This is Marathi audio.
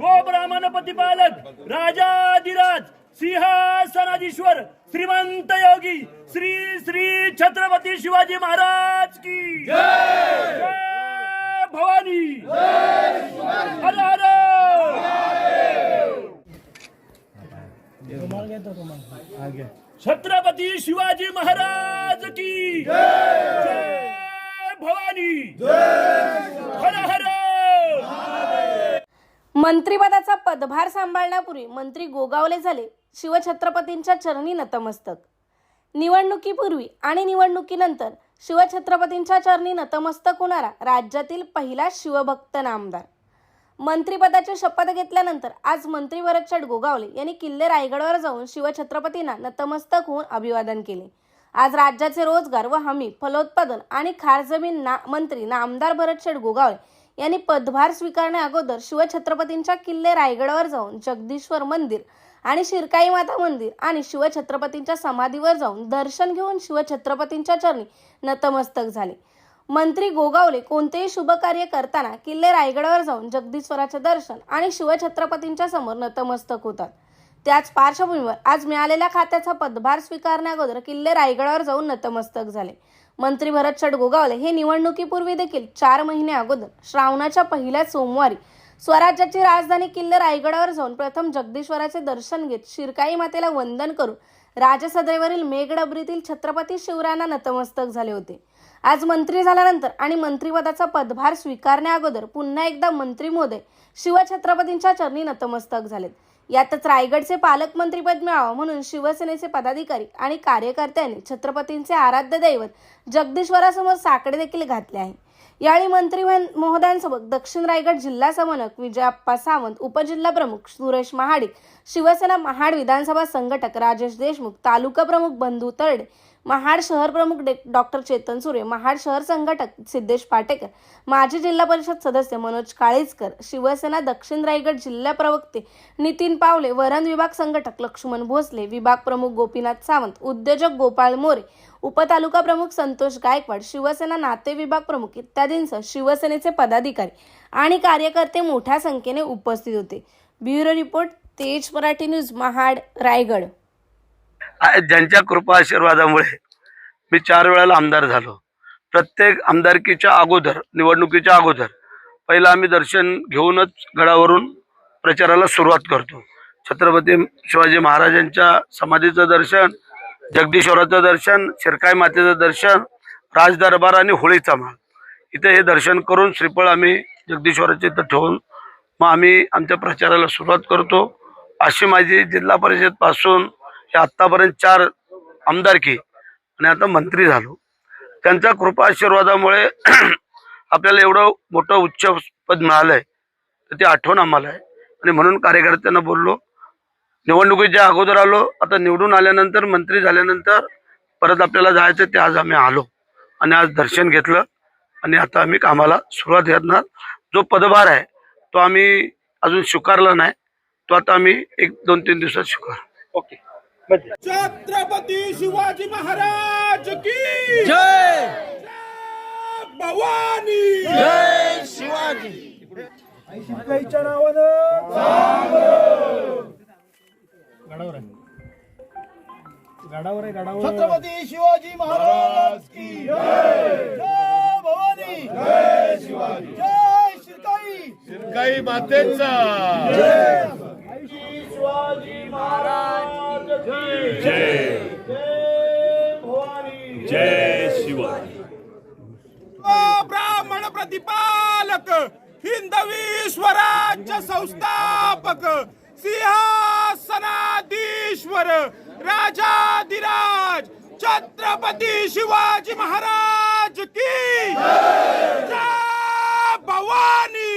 गो ब्राह्मण प्रतिपालक राजाधिराज सिंहासनाधीश्वर श्रीमंत योगी श्री श्री छत्रपती शिवाजी महाराज की जय! भवानी! हर हर! छत्रपती शिवाजी महाराज की जय भवानी! हर हर! मंत्रिपदाचा पदभार सांभाळण्यापूर्वी मंत्री गोगावले झाले शिवछत्रपतींच्या चरणी नतमस्तक. निवडणुकीपूर्वी आणि निवडणुकीनंतर शिवछत्रपतींच्या चरणी नतमस्तक होणारा राज्यातील पहिला शिवभक्त नामदार. मंत्रिपदाची शपथ घेतल्यानंतर आज मंत्री वरदचड गोगावले यांनी किल्ले रायगडवर जाऊन शिवछत्रपतींना नतमस्तक होऊन अभिवादन केले. आज राज्याचे रोजगार व हमी फलोत्पादन आणि खार जमीन ना मंत्री नामदार भरतशेठ गोगावले यांनी पदभार स्वीकारण्या अगोदर शिवछत्रपतींच्या किल्ले रायगडावर जाऊन जगदीश्वर मंदिर आणि शिरकाई माता मंदिर आणि शिवछत्रपतींच्या समाधीवर जाऊन दर्शन घेऊन शिवछत्रपतींच्या चरणी नतमस्तक झाले. मंत्री गोगावले कोणतेही शुभ कार्य करताना किल्ले रायगडावर जाऊन जगदीश्वराचे दर्शन आणि शिवछत्रपतींच्या समोर नतमस्तक होतात. त्याच पार्श्वभूमीवर आज मिळालेल्या खात्याचा पदभार स्वीकारण्याअगोदर किल्ले रायगडावर जाऊन नतमस्तक झाले. मंत्री भरत गोगावले हे निवडणुकीपूर्वी देखील चार महिने अगोदर श्रावणाच्या पहिल्या सोमवारी स्वराज्याची राजधानी किल्ले रायगडावर जाऊन प्रथम जगदीश्वराचे दर्शन घेत शिरकाई मातेला वंदन करून राजसदैवरील मेघडबरीतील छत्रपती शिवरायांना नतमस्तक झाले होते. आज मंत्री झाल्यानंतर आणि मंत्रिपदाचा पदभार स्वीकारण्या अगोदर पुन्हा एकदा मंत्री मोदय शिवछत्रपतींच्या चरणी नतमस्तक झालेत. यातच रायगडचे पालकमंत्रीपद मिळावं म्हणून शिवसेनेचे पदाधिकारी आणि कार्यकर्त्यांनी छत्रपतींचे आराध्य दैवत जगदीश्वरासमोर साकडे देखील घातले आहे. यावेळी मंत्री महोदयांसोबत दक्षिण रायगड जिल्हा समन्वयक विजयाप्पा सावंत उपजिल्हा प्रमुख सुरेश महाडिक शिवसेना महाड विधानसभा संघटक राजेश देशमुख तालुका प्रमुख बंधू तरडे महाड शहर प्रमुख डे- डॉक्टर चेतन सुरे महाड शहर संघटक सिद्धेश पाटेकर माजी जिल्हा परिषद सदस्य मनोज काळीजकर शिवसेना दक्षिण रायगड जिल्हा प्रवक्ते नितीन पावले वरण विभाग संघटक लक्ष्मण भोसले विभाग प्रमुख गोपीनाथ सावंत उद्योजक गोपाळ मोरे उपतालुका प्रमुख संतोष गायकवाड शिवसेना नाते विभाग प्रमुख इत्यादींसह शिवसेनेचे पदाधिकारी आणि कार्यकर्ते मोठ्या संख्येने उपस्थित होते. ब्युरो रिपोर्ट तेज मराठी न्यूज महाड रायगड. ज्यांच्या कृपा आशीर्वादामुळे मी चार वेळेला आमदार झालो. प्रत्येक आमदारकीच्या अगोदर निवडणुकीच्या अगोदर पहिलं आम्ही दर्शन घेऊनच गडावरून प्रचाराला सुरुवात करतो. छत्रपती शिवाजी महाराजांच्या समाधीचं दर्शन जगदीश्वराचं दर्शन शिरकाई मातेचं दर्शन राजदरबार आणि होळीचा माल इथे हे दर्शन करून श्रीफळ आम्ही जगदीश्वराच्या इथं ठेवून मग आम्ही आमच्या प्रचाराला सुरुवात करतो. अशी माझी जिल्हा परिषदपासून हे आत्तापर्यंत चार आमदारकी आणि आता मंत्री झालो. त्यांच्या कृपा आशीर्वादामुळे आपल्याला एवढं मोठं उच्च पद मिळालं आहे तर ती आठवण आम्हाला आहे. आणि म्हणून कार्यकर्त्यांना बोललो निवडणुकीच्या अगोदर आलो आता निवडून आल्यानंतर मंत्री झाल्यानंतर परत आपल्याला जायचं ते आज आम्ही आलो. आणि आज दर्शन घेतलं आणि आता आम्ही कामाला सुरुवात करणार. जो पदभार आहे तो आम्ही अजून स्वीकारला नाही. तो आता आम्ही एक दोन तीन दिवसात स्वीकार. ओके. छत्रपती. शिवाजी महाराज की जय! भवानी! जय शिवाजी! छत्रपती शिवाजी महाराज की जय! जय भवानी! जय शिवाजी. जय शिरकाई काही मातेचा. की जय। जय शिवाजी। ब्राह्मण प्रतिपालक हिंदवी स्वराज्य संस्थापक सिंहासनाधीश्वर राजाधिराज छत्रपती शिवाजी महाराज की भवानी।